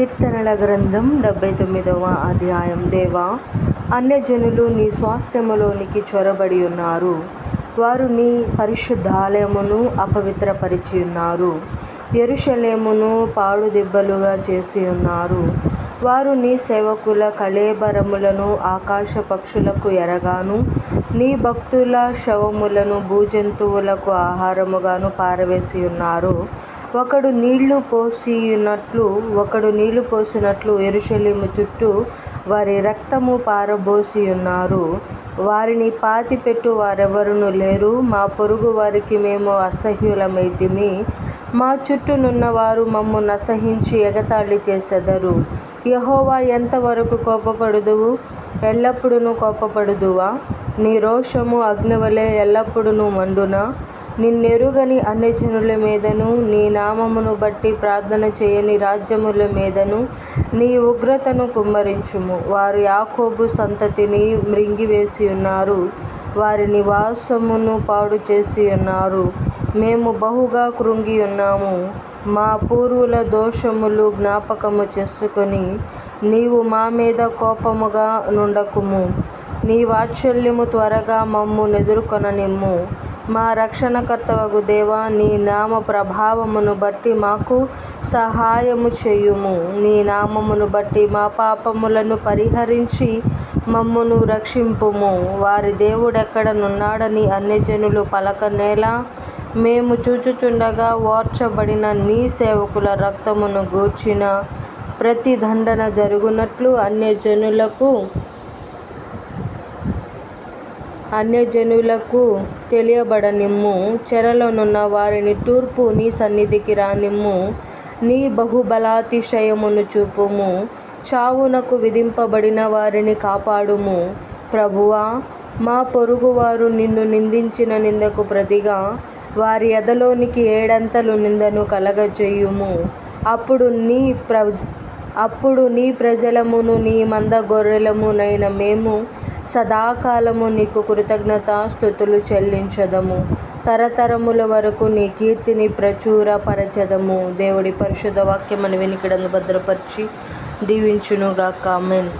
కీర్తనల గ్రంథం డెబ్బై తొమ్మిదవ అధ్యాయం. దేవా అన్యజనులు నీ స్వాస్థ్యములోనికి చొరబడి ఉన్నారు. వారు నీ పరిశుద్ధాలయమును అపవిత్రపరిచి ఉన్నారు. ఎరుషలేమును పాడుదిబ్బలుగా చేసి ఉన్నారు. వారు నీ సేవకుల కళేబరములను ఆకాశ పక్షులకు ఎరగాను నీ భక్తుల శవములను భూజంతువులకు ఆహారముగాను పారవేసి ఉన్నారు. ఒకడు నీళ్ళు పోసినట్లు ఒకడు నీళ్ళు పోసినట్లు ఎరుషలేము చుట్టూ వారి రక్తము పారబోసి ఉన్నారు వారిని పాతిపెట్టు వారెవరునూ లేరు. మా పొరుగు వారికి మేము అసహ్యులమైతిమి. మా చుట్టూనున్నవారు మమ్మల్ని అసహించి ఎగతాళి చేసెదరు. యహోవా ఎంతవరకు కోపపడుదువు? ఎల్లప్పుడూ కోపపడుదువా? నీ రోషము అగ్నివలే ఎల్లప్పుడూ మండునా? నిన్నెరుగని అన్యజనుల మీదను నీ నామమును బట్టి ప్రార్థన చేయని రాజ్యముల మీదను నీ ఉగ్రతను కుమ్మరించుము. వారు యాకోబు సంతతిని మ్రింగివేసి ఉన్నారు. వారి నివాసమును పాడు చేసి ఉన్నారు. మేము బహుగా కృంగి ఉన్నాము. మా పూర్వుల దోషములు జ్ఞాపకము చేసుకొని నీవు మా మీద కోపముగా నుండకుము. నీ వాత్సల్యము త్వరగా మమ్ము ఎదుర్కొననిమ్ము మా రక్షణకర్తవగు దేవా నీ నామ ప్రభావమును బట్టి మాకు సహాయము చేయుము. నీ నామమును బట్టి మా పాపములను పరిహరించి మమ్మును రక్షింపుము. వారి దేవుడెక్కడనున్నాడని అన్యజనులు పలకనేలా మేము చూచుచుండగా ఓర్చబడిన నీ సేవకుల రక్తమును గూర్చిన ప్రతి దండన జరుగునట్లు అన్యజనులకు అన్యజనులకు తెలియబడనిమ్ము. చెరలోనున్న వారిని తూర్పు నీ సన్నిధికి రానిమ్ము. నీ బహుబలాతిశయమును చూపుము. చావునకు విధింపబడిన వారిని కాపాడుము. ప్రభువా మా పొరుగువారు నిన్ను నిందించిన నిందకు ప్రతిగా వారి ఎదలోనికి ఏడంతలు నిందను కలగజేయుము. అప్పుడు నీ ప్ర అప్పుడు నీ ప్రజలమును నీ మంద గొర్రెలమునైన మేము సదాకాలము నీకు కృతజ్ఞతాస్తుతులు చెల్లించదము. తరతరముల వరకు నీ కీర్తిని ప్రచురపరచదము. దేవుడి పరిశుద్ధ వాక్యమును వినికిడందు భద్రపరిచి దీవించునుగా కామెన్